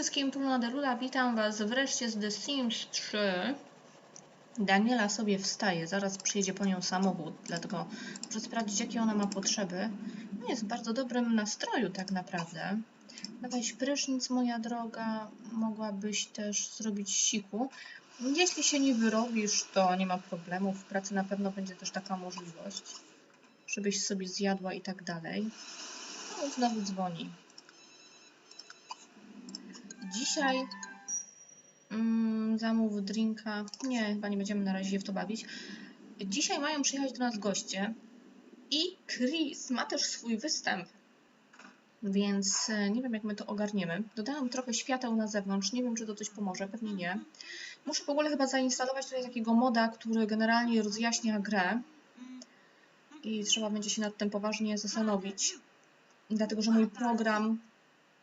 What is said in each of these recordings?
wszystkim, tu Delula, witam Was wreszcie z The Sims 3. Daniela sobie wstaje, zaraz przyjedzie po nią samochód, dlatego muszę sprawdzić, jakie ona ma potrzeby. No jest w bardzo dobrym nastroju tak naprawdę. Dawaj prysznic, moja droga, mogłabyś też zrobić siku. Jeśli się nie wyrobisz, to nie ma problemu, w pracy na pewno będzie też taka możliwość, żebyś sobie zjadła i tak dalej. No, znowu dzwoni. Dzisiaj mm, zamów drinka. Nie, chyba nie będziemy na razie w to bawić. Dzisiaj mają przyjechać do nas goście i Chris ma też swój występ. Więc e, nie wiem, jak my to ogarniemy. Dodałam trochę świateł na zewnątrz. Nie wiem, czy to coś pomoże. Pewnie nie. Muszę w ogóle chyba zainstalować tutaj takiego moda, który generalnie rozjaśnia grę. I trzeba będzie się nad tym poważnie zastanowić. Dlatego, że mój program.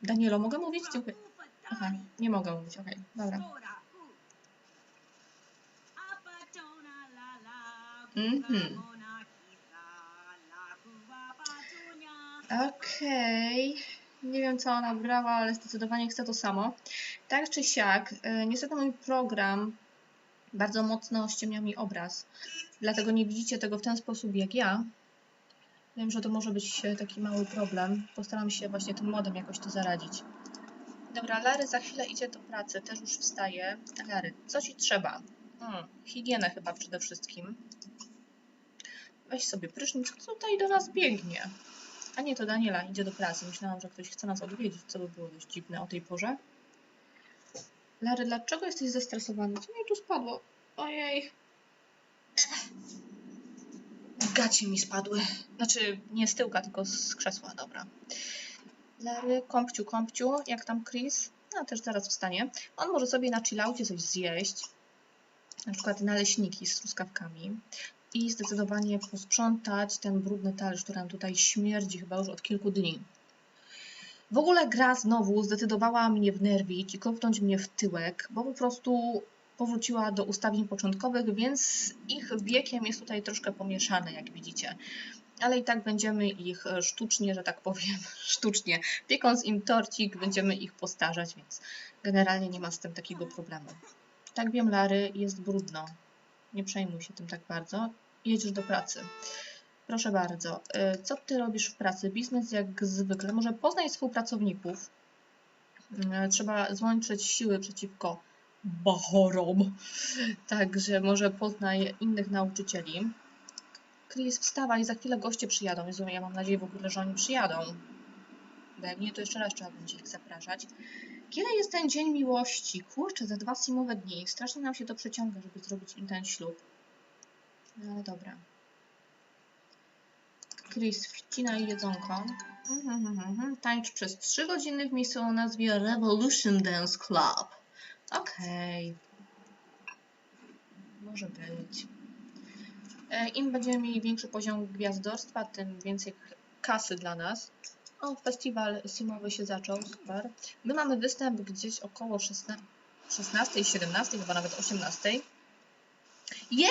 Danielo, mogę mówić? Dziękuję. Aha, nie mogę mówić, okej, dobra. Mhm. Okej. Nie wiem, co ona brała, ale zdecydowanie chcę to samo. Tak czy siak, e, niestety mój program bardzo mocno ściemnia mi obraz. Dlatego nie widzicie tego w ten sposób jak ja. Wiem, że to może być e, taki mały problem. Postaram się właśnie tym modem jakoś to zaradzić. Dobra, Lary za chwilę idzie do pracy, też już wstaje. Lary, co ci trzeba? Hmm, higienę chyba przede wszystkim. Weź sobie prysznic, kto tutaj do nas biegnie? A nie, to Daniela idzie do pracy. Myślałam, że ktoś chce nas odwiedzić, co by było dość dziwne o tej porze. Lary, dlaczego jesteś zestresowany? Co mi tu spadło? Ojej. Gacie mi spadły. Znaczy, nie z tyłka, tylko z krzesła, dobra. Lary, kąpciu, kąpciu, jak tam Chris? No, też zaraz wstanie. On może sobie na chillaucie coś zjeść. Na przykład naleśniki z truskawkami. I zdecydowanie posprzątać ten brudny talerz, który nam tutaj śmierdzi chyba już od kilku dni. W ogóle gra znowu zdecydowała mnie wnerwić i kopnąć mnie w tyłek, bo po prostu powróciła do ustawień początkowych, więc ich wiekiem jest tutaj troszkę pomieszane, jak widzicie. Ale i tak będziemy ich e, sztucznie, że tak powiem, sztucznie, piekąc im torcik, będziemy ich postarzać, więc generalnie nie ma z tym takiego problemu. Tak wiem, Lary, jest brudno. Nie przejmuj się tym tak bardzo. Jedziesz do pracy. Proszę bardzo. Y, Co ty robisz w pracy? Biznes jak zwykle. Może poznaj współpracowników. Y, Trzeba złączyć siły przeciwko bachorom. Także może poznaj innych nauczycieli. Chris, wstawaj, za chwilę goście przyjadą. Jezu, ja mam nadzieję w ogóle, że oni przyjadą. Bo jak nie, to jeszcze raz trzeba będzie ich zapraszać. Kiedy jest ten dzień miłości? Kurczę, za dwa simowe dni. Strasznie nam się to przeciąga, żeby zrobić ten ślub. No ale dobra. Chris, wcinaj jedzonko. Tańcz przez 3 godziny w miejscu o nazwie Revolution Dance Club. Okej. Może być. E, Im będziemy mieli większy poziom gwiazdorstwa, tym więcej kasy dla nas. O, festiwal simowy się zaczął, super. My mamy występ gdzieś około 16, 16 17, chyba nawet 18. Jej!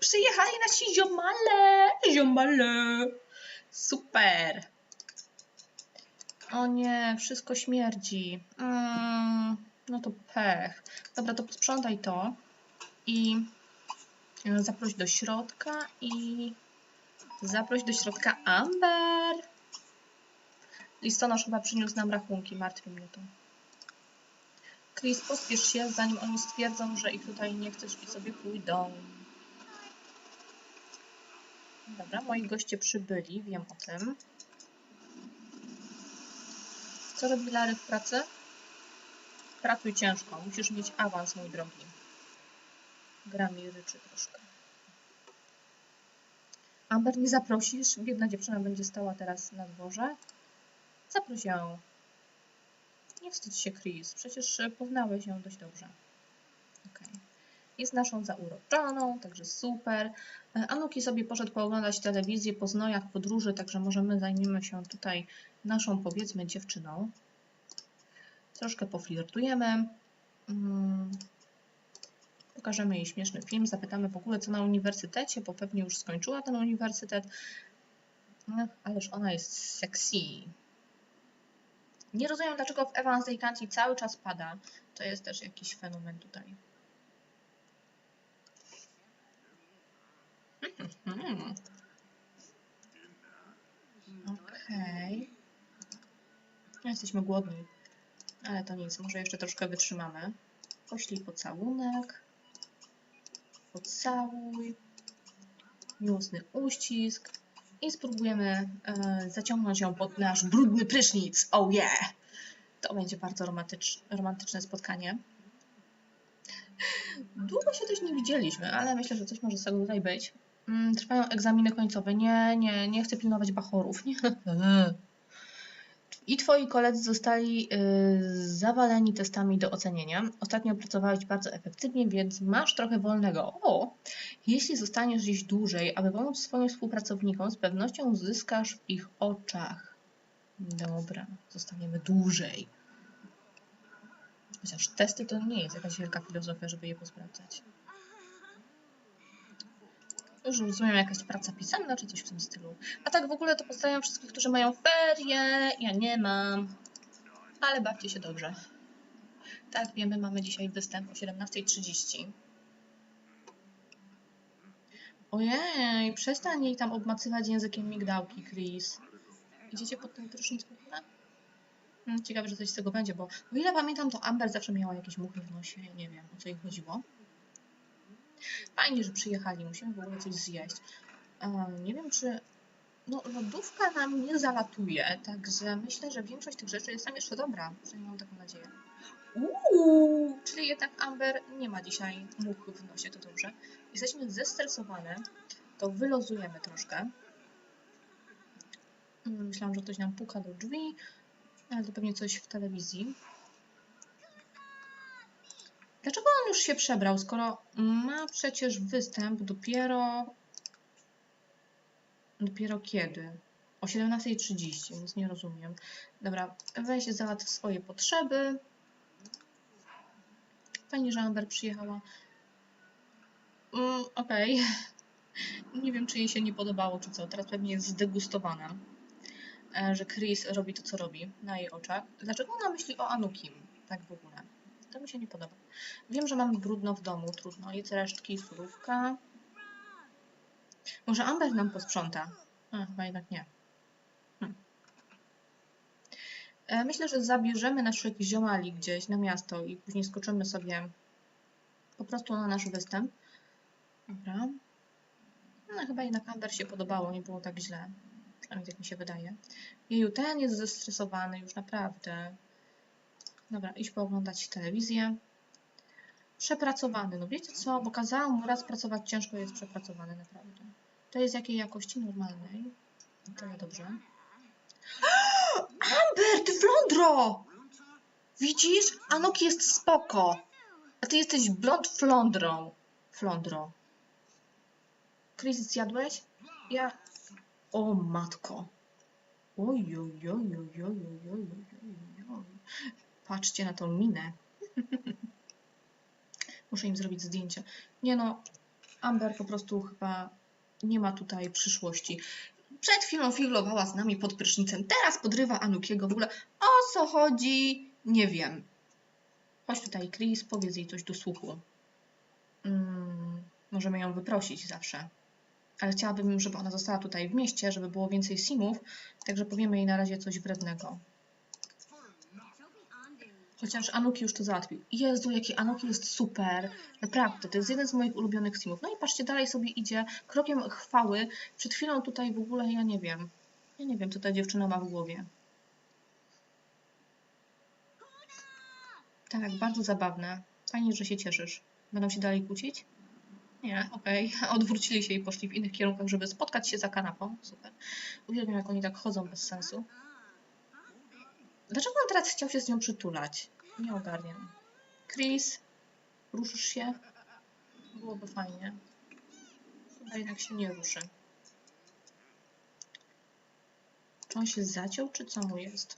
Przyjechali nasi ziomale! Ziomale! Super! O nie, wszystko śmierdzi. Mm, no to pech. Dobra, to posprzątaj to i zaproś do środka i zaproś do środka Amber. Listonosz chyba przyniósł nam rachunki, martwi mnie to. Chris, pospiesz się, zanim oni stwierdzą, że ich tutaj nie chcesz i sobie pójdą. Dobra, moi goście przybyli, wiem o tym. Co robi Lary w pracy? Pracuj ciężko, musisz mieć awans, mój drogi. Gra mi ryczy troszkę. Amber, nie zaprosisz? Biedna dziewczyna będzie stała teraz na dworze. Zaproś ją. Nie wstydź się, Chris. Przecież e, poznałeś ją dość dobrze. Okej. Jest naszą zauroczoną, także super. E, Anuki sobie poszedł pooglądać telewizję po znojach podróży, także możemy zajmiemy się tutaj naszą, powiedzmy, dziewczyną. Troszkę poflirtujemy. Mm. Pokażemy jej śmieszny film, zapytamy w ogóle co na uniwersytecie, bo pewnie już skończyła ten uniwersytet. Ach, ależ ona jest sexy. Nie rozumiem, dlaczego w Evans Day cały czas pada. To jest też jakiś fenomen tutaj. Okej. Jesteśmy głodni. Ale to nic, może jeszcze troszkę wytrzymamy. Poślij pocałunek. Pocałuj. Miłosny uścisk. I spróbujemy e, zaciągnąć ją pod nasz brudny prysznic. Oh yeah! To będzie bardzo romantycz, romantyczne spotkanie. Długo się też nie widzieliśmy, ale myślę, że coś może z tego tutaj być. Mm, trwają egzaminy końcowe. Nie, nie, nie chcę pilnować bachorów. Nie. I twoi koledzy zostali y, zawaleni testami do ocenienia. Ostatnio pracowałeś bardzo efektywnie, więc masz trochę wolnego. O! Jeśli zostaniesz gdzieś dłużej, aby pomóc swoim współpracownikom, z pewnością zyskasz w ich oczach. Dobra, zostaniemy dłużej. Chociaż testy to nie jest jakaś wielka filozofia, żeby je posprawdzać. Już rozumiem, jakaś praca pisemna czy coś w tym stylu. A tak w ogóle to pozdrawiam wszystkich, którzy mają ferie. Ja nie mam. Ale bawcie się dobrze. Tak, wiemy, mamy dzisiaj występ o 17.30. Ojej, przestań jej tam obmacywać językiem migdałki, Chris. Idziecie pod ten prysznic w ogóle? Hmm, Ciekawe, że coś z tego będzie, bo o ile pamiętam, to Amber zawsze miała jakieś muchy w nosie. Nie wiem, o co jej chodziło. Fajnie, że przyjechali. Musimy w ogóle coś zjeść. Nie wiem, czy... No, lodówka nam nie zalatuje, także myślę, że większość tych rzeczy jest tam jeszcze dobra. Przynajmniej mam taką nadzieję. Uuu, czyli jednak Amber nie ma dzisiaj much w nosie, to dobrze. Jesteśmy zestresowane, to wylozujemy troszkę. Mm, Myślałam, że ktoś nam puka do drzwi, ale to pewnie coś w telewizji. Dlaczego on już się przebrał, skoro ma przecież występ dopiero... Dopiero kiedy? O 17.30, więc nie rozumiem. Dobra, weź załatw swoje potrzeby. Fajnie, że Amber przyjechała. Mm, Okej. Nie wiem, czy jej się nie podobało, czy co. Teraz pewnie jest zdegustowana, e, że Chris robi to, co robi na jej oczach. Dlaczego ona myśli o Anukim? Tak w ogóle. To mi się nie podoba. Wiem, że mam brudno w domu, trudno. Jedz resztki, surówka. Może Amber nam posprząta? A, chyba jednak nie. Hm. Myślę, że zabierzemy naszych ziomali gdzieś na miasto i później skoczymy sobie po prostu na nasz występ. Dobra. No chyba jednak Amber się podobało, nie było tak źle. Przynajmniej tak mi się wydaje. Jeju, ten jest zestresowany już naprawdę. Dobra, iść pooglądać telewizję. Przepracowany. No wiecie co, bo kazałam mu raz pracować ciężko, jest przepracowany naprawdę. To jest jakiej jakości normalnej? Tyle dobrze. Amber, ty flądro! Widzisz? Anok jest spoko. A ty jesteś blond flądrą. Flądro. Chris, zjadłeś? Ja... O matko. Oj, oj, oj, oj, oj, oj, oj, oj, oj. Patrzcie na tą minę. Muszę im zrobić zdjęcie. Nie no, Amber po prostu chyba nie ma tutaj przyszłości. Przed chwilą figlowała z nami pod prysznicem, teraz podrywa Anukiego. W ogóle o co chodzi? Nie wiem. Chodź tutaj, Chris, powiedz jej coś do słuchu. Mm, możemy ją wyprosić zawsze. Ale chciałabym, żeby ona została tutaj w mieście, żeby było więcej simów, także powiemy jej na razie coś wrednego. Chociaż Anuki już to załatwił. Jezu, jaki Anuki jest super. Naprawdę, to jest jeden z moich ulubionych simów. No i patrzcie, dalej sobie idzie krokiem chwały. Przed chwilą tutaj w ogóle ja nie wiem. Ja nie wiem, co ta dziewczyna ma w głowie. Tak, bardzo zabawne. Fajnie, że się cieszysz. Będą się dalej kłócić? Nie, okej. Odwrócili się i poszli w innych kierunkach, żeby spotkać się za kanapą. Super. Uwielbiam, jak oni tak chodzą bez sensu. Dlaczego on teraz chciał się z nią przytulać? Nie ogarniam. Chris, ruszysz się? Byłoby fajnie. Chyba jednak się nie ruszy. Czy on się zaciął, czy co mu jest?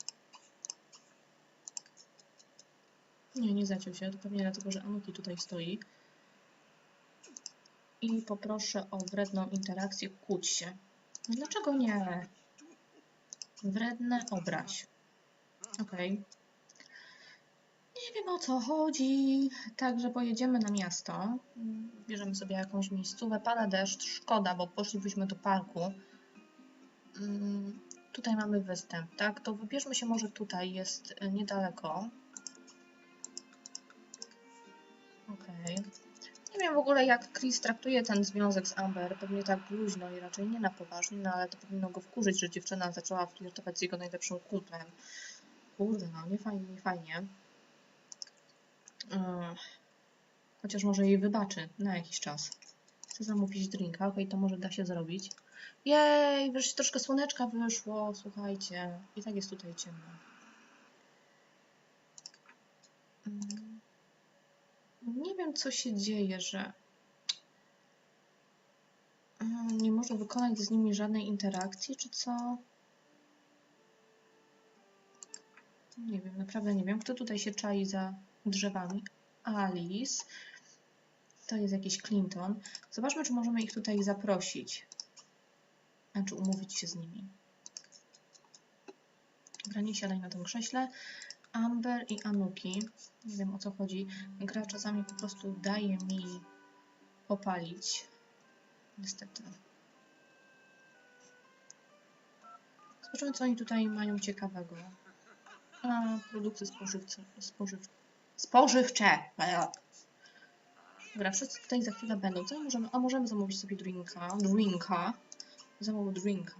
Nie, nie zaciął się. To pewnie dlatego, że Anuki tutaj stoi. I poproszę o wredną interakcję. Kłóć się. Dlaczego nie? Wredne obraź. Okej. Nie wiem o co chodzi. Także pojedziemy na miasto. Bierzemy sobie jakąś miejscówę. Pada deszcz, szkoda, bo poszlibyśmy do parku. Mm, Tutaj mamy występ, tak? To wybierzmy się może tutaj, jest e, niedaleko. Okej. Nie wiem w ogóle jak Chris traktuje ten związek z Amber. Pewnie tak luźno i raczej nie na poważnie, no ale to powinno go wkurzyć, że dziewczyna zaczęła flirtować z jego najlepszym kumplem. Kurde, no nie fajnie, nie fajnie. Chociaż może jej wybaczy na jakiś czas. Chcę zamówić drinka, okej, to może da się zrobić. Jej, wreszcie troszkę słoneczka wyszło, słuchajcie. I tak jest tutaj ciemno. Mm. Nie wiem, co się dzieje, że Mm, nie można wykonać z nimi żadnej interakcji, czy co? Nie wiem, naprawdę nie wiem. Kto tutaj się czai za drzewami? Alice. To jest jakiś Clinton. Zobaczmy, czy możemy ich tutaj zaprosić. Znaczy umówić się z nimi. Dobra, nie siadaj na tym krześle. Amber i Anuki. Nie wiem o co chodzi. Gra czasami po prostu daje mi popalić. Niestety. Zobaczymy, co oni tutaj mają ciekawego. Produkty spożywcze. Spożyw... Spożywcze! Eee. Dobra, wszyscy tutaj za chwilę będą. Co możemy? A możemy zamówić sobie drinka. Drinka. Zamów drinka.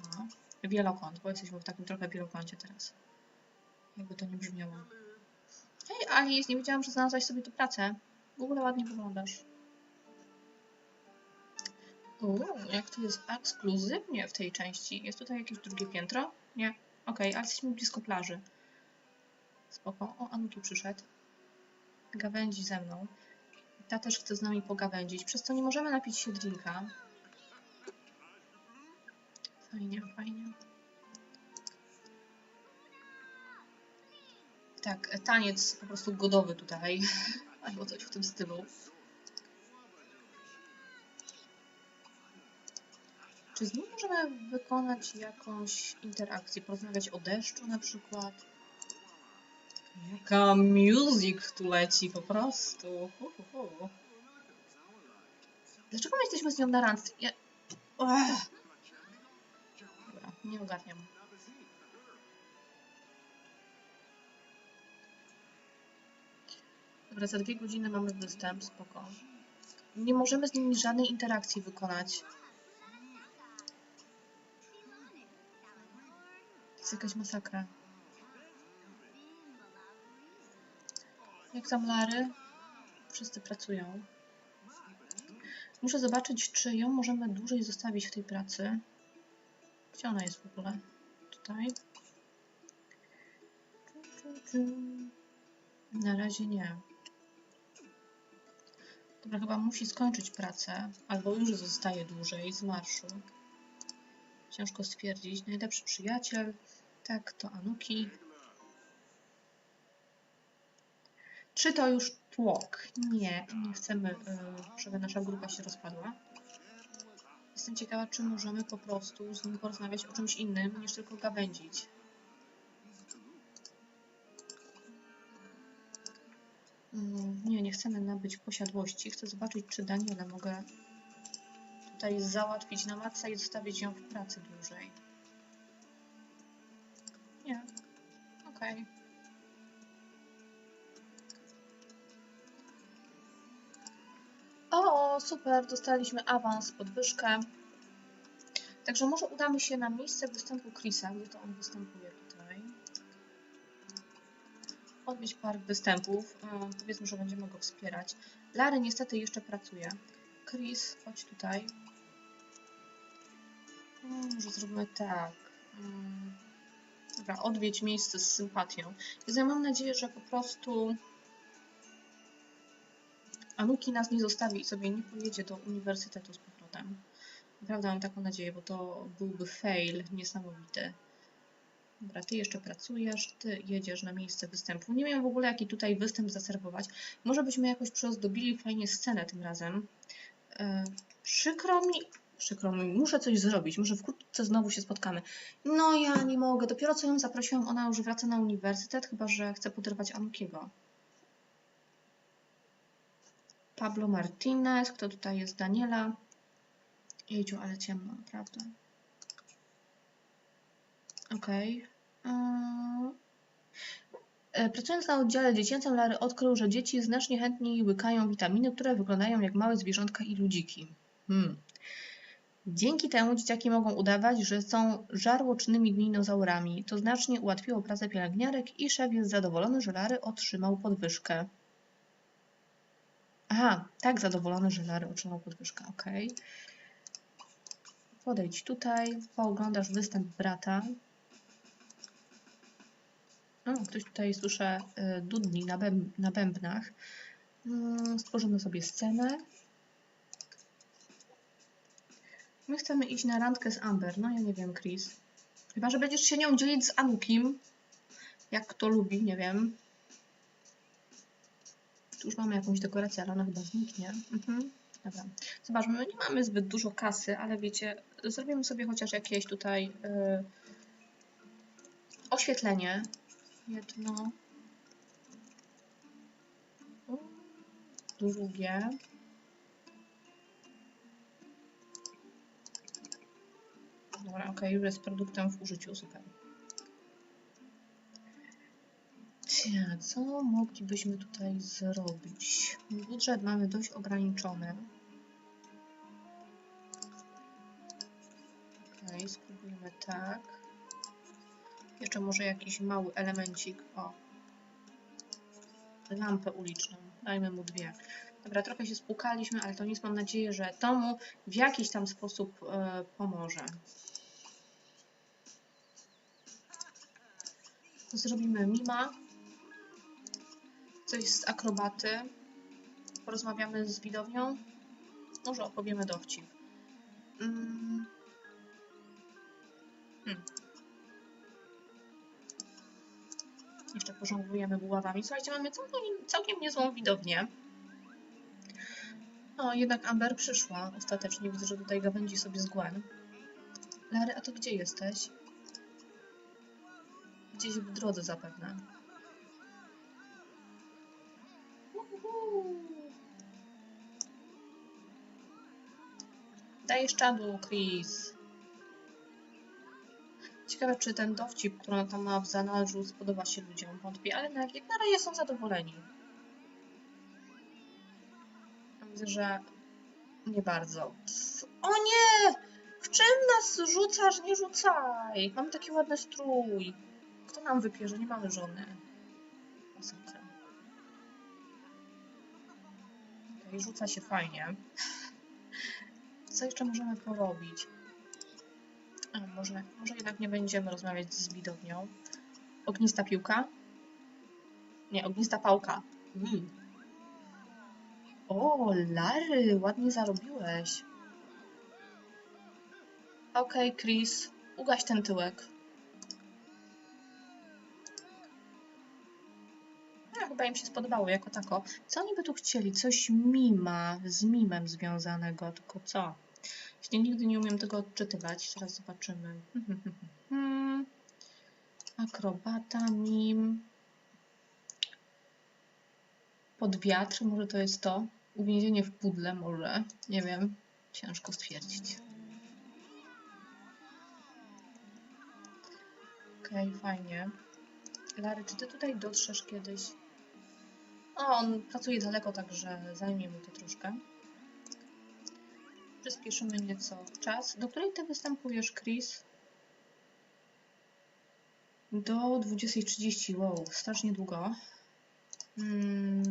Wielokąt, bo jesteśmy w takim trochę wielokącie teraz. Jakby to nie brzmiało. Hej Alice, nie wiedziałam, że znalazłaś sobie tu pracę. W ogóle ładnie wyglądasz. Uuu, jak to jest ekskluzywnie w tej części. Jest tutaj jakieś drugie piętro? Nie. Okej, ale jesteśmy blisko plaży. Spoko. O, Anuki przyszedł. Gawędzi ze mną. Ta też chce z nami pogawędzić, przez co nie możemy napić się drinka. Fajnie, fajnie. Tak, taniec po prostu godowy tutaj. Albo coś w tym stylu. Czy z nim możemy wykonać jakąś interakcję? Porozmawiać o deszczu na przykład? Jaka music tu leci po prostu. Dlaczego my jesteśmy z nią na randce? Ja... Dobra, nie ogarniam. Dobra, za dwie godziny mamy występ, spoko. Nie możemy z nimi żadnej interakcji wykonać. To jest jakaś masakra. Jak tam Lary? Wszyscy pracują. Muszę zobaczyć, czy ją możemy dłużej zostawić w tej pracy. Gdzie ona jest w ogóle? Tutaj. Na razie nie. Dobra, chyba musi skończyć pracę, albo już zostaje dłużej z marszu. Ciężko stwierdzić. Najlepszy przyjaciel. Tak, to Anuki. Czy to już tłok? Nie, nie chcemy, y, żeby nasza grupa się rozpadła. Jestem ciekawa, czy możemy po prostu z nim porozmawiać o czymś innym, niż tylko gawędzić. Mm, Nie, nie chcemy nabyć posiadłości. Chcę zobaczyć, czy Daniela mogę tutaj załatwić na maksa i zostawić ją w pracy dłużej. Nie. Okej. O, super, dostaliśmy awans, podwyżkę. Także może udamy się na miejsce występu Chrisa, gdzie to on występuje tutaj. Odwiedź park występów. E, powiedzmy, że będziemy go wspierać. Lary niestety jeszcze pracuje. Chris, chodź tutaj. Mm, Może zrobimy tak. Mm, Dobra, odwiedź miejsce z sympatią. I ja mam nadzieję, że po prostu Anuki nas nie zostawi i sobie nie pojedzie do uniwersytetu z powrotem. Naprawdę mam taką nadzieję, bo to byłby fail niesamowity. Dobra, ty jeszcze pracujesz, ty jedziesz na miejsce występu. Nie wiem w ogóle, jaki tutaj występ zaserwować. Może byśmy jakoś przyozdobili fajnie scenę tym razem. Yy, przykro mi, Przykro mi, muszę coś zrobić, może wkrótce znowu się spotkamy. No ja nie mogę, dopiero co ją zaprosiłam, ona już wraca na uniwersytet, chyba że chce poderwać Anukiego. Pablo Martinez, kto tutaj jest? Daniela. Jejciu, ale ciemno, naprawdę. Okej. Yy. E, Pracując na oddziale dziecięcym, Larry odkrył, że dzieci znacznie chętniej łykają witaminy, które wyglądają jak małe zwierzątka i ludziki. Hmm. Dzięki temu dzieciaki mogą udawać, że są żarłocznymi dinozaurami. To znacznie ułatwiło pracę pielęgniarek i szef jest zadowolony, że Larry otrzymał podwyżkę. Aha, tak zadowolony, że Larry otrzymał podwyżkę, okej. Podejdź tutaj, pooglądasz występ brata. O, ktoś tutaj słyszę y, dudni na, bęb na bębnach. Mm, Stworzymy sobie scenę. My chcemy iść na randkę z Amber. No ja nie wiem, Chris. Chyba, że będziesz się nią dzielić z Anukim. Jak kto lubi, nie wiem. Tu już mamy jakąś dekorację, ale ona chyba zniknie. Mhm. Dobra. Zobaczmy, my nie mamy zbyt dużo kasy, ale wiecie, zrobimy sobie chociaż jakieś tutaj y, oświetlenie. Jedno. Drugie. Dobra, ok, już jest produktem w użyciu, super. Cia, co moglibyśmy tutaj zrobić? Budżet mamy dość ograniczony. Ok, spróbujmy tak. Jeszcze może jakiś mały elemencik. O. Lampę uliczną. Dajmy mu dwie. Dobra, trochę się spłukaliśmy, ale to nic. Mam nadzieję, że to mu w jakiś tam sposób e, pomoże. Zrobimy mima. Coś z akrobaty. Porozmawiamy z widownią. Może opowiemy dowcip. Mm. Hmm. Jeszcze pożonglujemy buławami. Słuchajcie, mamy całkiem, całkiem niezłą widownię. O, jednak Amber przyszła ostatecznie. Widzę, że tutaj gawędzi sobie z Gwen. Lary, a to gdzie jesteś? Gdzieś w drodze zapewne. Dajesz czadu, Chris. Ciekawe, czy ten dowcip, który ona tam ma w zanadrzu, spodoba się ludziom. Wątpię, ale na, jak na razie są zadowoleni. Ja Widzę, że nie bardzo. O nie! W czym nas rzucasz? Nie rzucaj! Mamy taki ładny strój. Kto nam wypierze? Nie mamy żony. Masakra. Okej, rzuca się fajnie. Co jeszcze możemy porobić? A, może, może jednak nie będziemy rozmawiać z widownią. Ognista piłka? Nie, ognista pałka. Mm. O, Lary, ładnie zarobiłeś. Okej, Chris, ugaś ten tyłek. Chyba im się spodobało jako tako. Co oni by tu chcieli? Coś mima, z mimem związanego, tylko co? Jeśli nigdy nie umiem tego odczytywać, zaraz zobaczymy. Akrobata, mim. Pod wiatr, może to jest to. Uwięzienie w pudle, może. Nie wiem. Ciężko stwierdzić. Okej, fajnie. Lary, czy ty tutaj dotrzesz kiedyś? O, on pracuje daleko, także zajmie mu to troszkę. Przyspieszymy nieco czas. Do której ty występujesz, Chris? Do 20.30. Wow, strasznie długo. Hmm.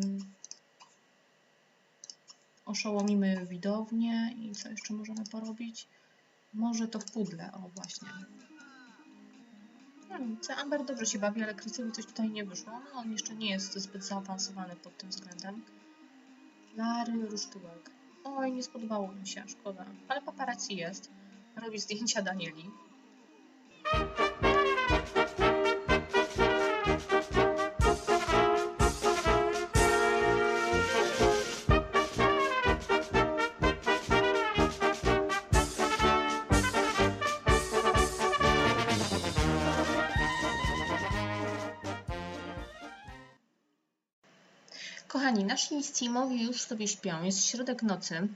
Oszołomimy widownię i co jeszcze możemy porobić? Może to w pudle, o właśnie. Hmm, Amber dobrze się bawi, ale Chrisowi coś tutaj nie wyszło. No, on jeszcze nie jest zbyt zaawansowany pod tym względem. Lary Rusztyłek. Oj, nie spodobało mi się, szkoda. Ale paparazzi jest. Robi zdjęcia Danieli. Nasi Steamowi już sobie śpią. Jest środek nocy.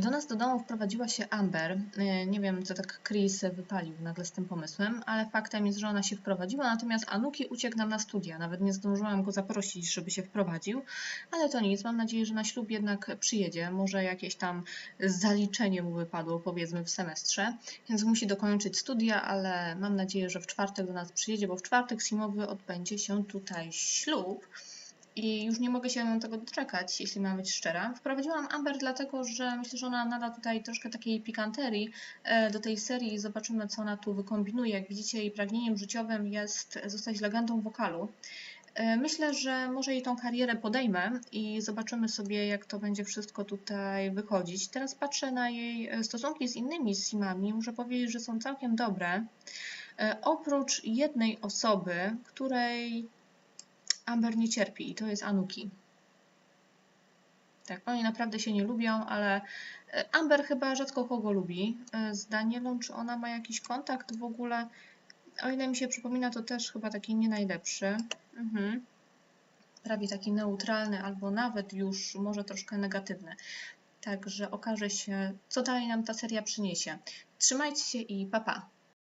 Do nas do domu wprowadziła się Amber. E, Nie wiem, co tak Chris wypalił nagle z tym pomysłem, ale faktem jest, że ona się wprowadziła, natomiast Anuki uciekł nam na studia. Nawet nie zdążyłam go zaprosić, żeby się wprowadził, ale to nic. Mam nadzieję, że na ślub jednak przyjedzie. Może jakieś tam zaliczenie mu wypadło, powiedzmy, w semestrze, więc musi dokończyć studia, ale mam nadzieję, że w czwartek do nas przyjedzie, bo w czwartek Simowy odbędzie się tutaj ślub. I już nie mogę się tego doczekać, jeśli mam być szczera. Wprowadziłam Amber dlatego, że myślę, że ona nada tutaj troszkę takiej pikanterii e, do tej serii i zobaczymy, co ona tu wykombinuje. Jak widzicie, jej pragnieniem życiowym jest zostać legendą wokalu. E, Myślę, że może jej tą karierę podejmę i zobaczymy sobie, jak to będzie wszystko tutaj wychodzić. Teraz patrzę na jej e, stosunki z innymi simami. Muszę powiedzieć, że są całkiem dobre. Oprócz jednej osoby, której Amber nie cierpi i to jest Anuki. Tak, oni naprawdę się nie lubią, ale e, Amber chyba rzadko kogo lubi. E, Z Danielą, czy ona ma jakiś kontakt w ogóle? O ile mi się przypomina, to też chyba taki nie najlepszy. Mhm. Prawie taki neutralny, albo nawet już może troszkę negatywny. Także okaże się, co dalej nam ta seria przyniesie. Trzymajcie się i pa pa!